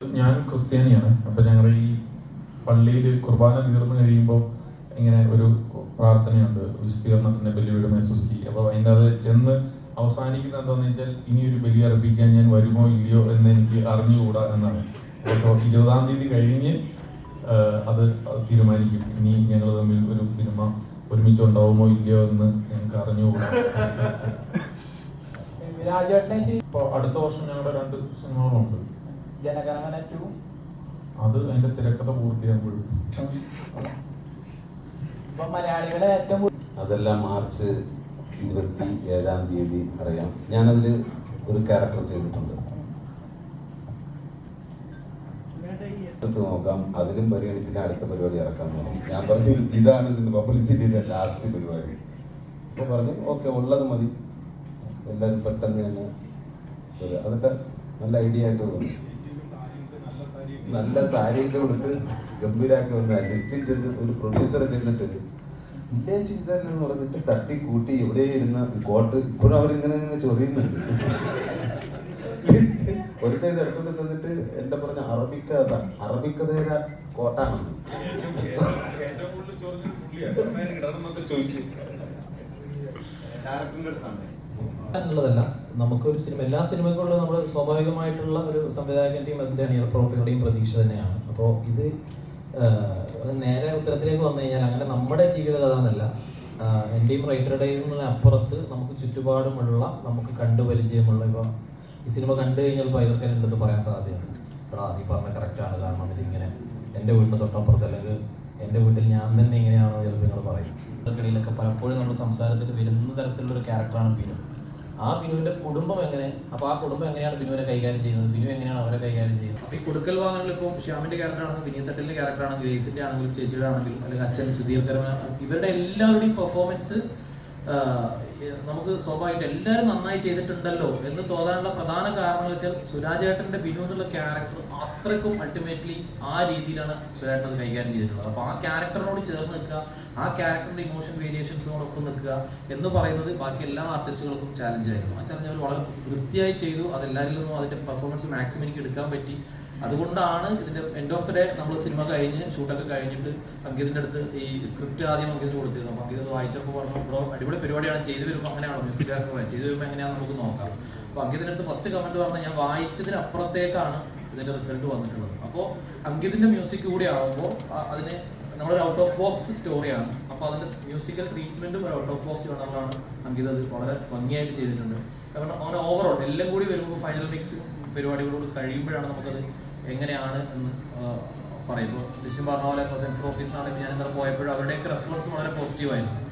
ഞാൻ ക്രിസ്ത്യാനിയാണ്. അപ്പൊ ഞങ്ങളുടെ ഈ പള്ളിയിൽ കുർബാന തീർന്നു കഴിയുമ്പോൾ ഇങ്ങനെ ഒരു പ്രാർത്ഥനയുണ്ട്. വിസ്തീർണത്തിന്റെ ബലിയുടെ സൃഷ്ടി അപ്പൊ അതിന്റെ അത് ചെന്ന് അവസാനിക്കുന്ന എന്താണെന്ന് വെച്ചാൽ ഇനി ഒരു ബലി അർപ്പിക്കാൻ ഞാൻ വരുമോ ഇല്ലയോ എന്ന് എനിക്ക് അറിഞ്ഞുകൂടാ എന്നാണ്. അപ്പോൾ ഇരുപതാം തീയതി കഴിഞ്ഞ് അത് തീരുമാനിക്കും. ഇനി ഞങ്ങൾ തമ്മിൽ ഒരു സിനിമ ഒരുമിച്ച് ഉണ്ടാവുമോ ഇല്ലയോ എന്ന് ഞങ്ങൾക്ക് അറിഞ്ഞുകൂടാ. അപ്പോൾ അടുത്ത വർഷം ഞങ്ങളുടെ രണ്ട് സിനിമകളുണ്ട്. ജനഗണമന ടു അത് അതിന്റെ തിരക്കഥ പൂർത്തിയാകുമ്പോഴും ഇപ്പൊ മലയാളികളെ ഏറ്റവും അതെല്ലാം മാർച്ച് ഇരുപത്തി ഏഴാം തീയതി അറിയാം. ഞാനതിൽ ഒരു ക്യാരക്ടർ ചെയ്തിട്ടുണ്ട്. നോക്കാം. അതിലും പരിഗണിച്ചിട്ട് അടുത്ത പരിപാടി ഇറക്കാൻ നോക്കും ഞാൻ പറഞ്ഞു ഇതാണ് ഇതിന്റെ പബ്ലിസിറ്റിന്റെ ലാസ്റ്റ് പരിപാടി. അപ്പോൾ പറഞ്ഞു ഓക്കെ ഉള്ളത് മതി. എല്ലാവരും പെട്ടെന്ന് തന്നെ അതൊക്കെ നല്ല ഐഡിയ ആയിട്ട് തോന്നി. നല്ല സാരിയൊക്കെ കൊടുത്ത് ഗംഭീരാക്കി വന്ന ലിസ്റ്റിൽ ചെന്ന് ഒരു പ്രൊഡ്യൂസറെ ചെന്നിട്ട് ഇല്ലേ ചിന്ത എന്ന് പറഞ്ഞിട്ട് തട്ടി കൂട്ടി എവിടെ ഇരുന്ന കോട്ട് ഇപ്പോഴും അവരിങ്ങനെ ഇങ്ങനെ ചൊറിയുന്നുണ്ട്. ലിസ്റ്റ് ഒരുത്തൻ ഇത് എടുത്തോണ്ട് നിന്നിട്ട് എന്താ പറഞ്ഞ അറബിക്കഥ അറബിക്കഥയുടെ കോട്ടാണ്. ചോദിച്ചു. ഡയറക്ടറിന്റെ അടുത്താണ്. എന്നുള്ളതല്ല നമുക്കൊരു സിനിമ എല്ലാ സിനിമകളിലും നമ്മൾ സ്വാഭാവികമായിട്ടുള്ള ഒരു സംവിധായകന്റെയും അതിന്റെ അണിയറ പ്രവർത്തകരുടെയും പ്രതീക്ഷ തന്നെയാണ്. അപ്പോൾ ഇത് നേരെ ഉത്തരത്തിലേക്ക് വന്നു കഴിഞ്ഞാൽ അങ്ങനെ നമ്മുടെ ജീവിത കഥ എന്നല്ല എന്റെയും റൈറ്ററുടെയും അപ്പുറത്ത് നമുക്ക് ചുറ്റുപാടുമുള്ള നമുക്ക് കണ്ടുപരിചയമുള്ള ഇപ്പോൾ ഈ സിനിമ കണ്ടു കഴിഞ്ഞാൽ പൈതൃക്കൻ എന്റെ അടുത്ത് പറയാൻ സാധ്യതയുണ്ട്. എടാ നീ പറഞ്ഞ കറക്റ്റാണ് കാരണം ഇതിങ്ങനെ എന്റെ വീടിന്റെ തൊട്ടപ്പുറത്ത് അല്ലെങ്കിൽ എന്റെ വീട്ടിൽ ഞാൻ തന്നെ എങ്ങനെയാണോ ചിലപ്പോൾ നിങ്ങൾ പറയും. ഇടയിലൊക്കെ പലപ്പോഴും നമ്മുടെ സംസാരത്തിൽ വരുന്ന തരത്തിലുള്ള ഒരു ക്യാരക്ടറാണ് ബിനു. ആ ബിനുവിന്റെ കുടുംബം എങ്ങനെ അപ്പൊ ആ കുടുംബം എങ്ങനെയാണ് ബിനുവിനെ കൈകാര്യം ചെയ്യുന്നത്? ബിനു എങ്ങനെയാണ് അവരെ കൈകാര്യം ചെയ്യുന്നത്? അപ്പൊ ഈ കൊടുക്കൽ വാങ്ങലിൽ ഇപ്പോൾ ശ്യാമിന്റെ ക്യാരക്ടർ ആണെങ്കിലും വിനീതട്ടലിന്റെ ക്യാരക്ടർ ആണെങ്കിലും ഗ്രേസിന്റെ ആണെങ്കിലും ചേച്ചിയുടെ ആണെങ്കിലും അല്ലെങ്കിൽ അച്ഛൻ സുധീർ കരമന ഇവരുടെ എല്ലാവരുടെയും പെർഫോമൻസ് നമുക്ക് സ്വാഭാവികമായിട്ട് എല്ലാവരും നന്നായി ചെയ്തിട്ടുണ്ടല്ലോ എന്ന് തോന്നാനുള്ള പ്രധാന കാരണങ്ങൾ വെച്ചാൽ സുരാജേട്ടന്റെ ബിനു എന്നുള്ള ക്യാരക്ടർ അത്രയ്ക്കും അൾട്ടിമേറ്റ്ലി ആ രീതിയിലാണ് സുരാജേട്ടൻ അത് കൈകാര്യം ചെയ്തിട്ടുള്ളത്. അപ്പോൾ ആ ക്യാരക്ടറിനോട് ചേർന്ന് നിൽക്കുക ആ ക്യാരക്ടറിന്റെ ഇമോഷൻ വേരിയേഷൻസിനോടൊപ്പം നിൽക്കുക എന്ന് പറയുന്നത് ബാക്കി എല്ലാ ആർട്ടിസ്റ്റുകൾക്കും ചാലഞ്ച് ആയിരുന്നു. ആ ചാലഞ്ച് അവർ വളരെ വൃത്തിയായി ചെയ്തു അതെല്ലാവരിൽ നിന്നും അതിന്റെ പെർഫോമൻസ് മാക്സിമം എനിക്ക് എടുക്കാൻ പറ്റി. അതുകൊണ്ടാണ് ഇതിന്റെ എൻഡ് ഓഫ് ദ ഡേ നമ്മൾ സിനിമ കഴിഞ്ഞ് ഷൂട്ടൊക്കെ കഴിഞ്ഞിട്ട് അങ്കിതിന്റെ അടുത്ത് ഈ സ്ക്രിപ്റ്റ് ആദ്യം അങ്കിതിന് കൊടുത്തിരുന്നു. അപ്പോൾ അങ്കിത് വായിച്ചപ്പോൾ പറഞ്ഞു ബ്രോ അടിപൊളി പരിപാടിയാണ്. ചെയ്തു വരുമ്പോൾ അങ്ങനെയാണോ? മ്യൂസിക് ഡയറക്ടർ ചെയ്തു വരുമ്പോൾ എങ്ങനെയാണെന്ന് നമുക്ക് നോക്കാം. അപ്പോൾ അങ്കിതിന്റെ അടുത്ത് ഫസ്റ്റ് കമന്റ് പറഞ്ഞാൽ ഞാൻ വായിച്ചതിന് അപ്പുറത്തേക്കാണ് ഇതിന്റെ റിസൾട്ട് വന്നിട്ടുള്ളത്. അപ്പോൾ അങ്കിതിന്റെ മ്യൂസിക് കൂടി ആകുമ്പോൾ അതിന് നമ്മളൊരു ഔട്ട് ഓഫ് ബോക്സ് സ്റ്റോറിയാണ് അപ്പോൾ അതിന്റെ മ്യൂസിക്കൽ ട്രീറ്റ്മെന്റും ഒരു ഔട്ട് ഓഫ് ബോക്സ് വേണമെന്നാണ് അങ്കിത് അത് വളരെ ഭംഗിയായിട്ട് ചെയ്തിട്ടുണ്ട്. കാരണം അവന് ഓവറോൾ എല്ലാം കൂടി വരുമ്പോൾ ഫൈനൽ മിക്സ് പരിപാടികളോട് കഴിയുമ്പോഴാണ് നമുക്കത് എങ്ങനെയാണ് എന്ന് പറയുമ്പോൾ ലക്ഷ്യം പറഞ്ഞ പോലെ ഇപ്പോൾ സെൻസർ ഓഫീസിലാണെങ്കിൽ ഞാൻ ഇന്നലെ പോയപ്പോഴും അവരുടെയൊക്കെ റെസ്പോൺസ് വളരെ പോസിറ്റീവായിരുന്നു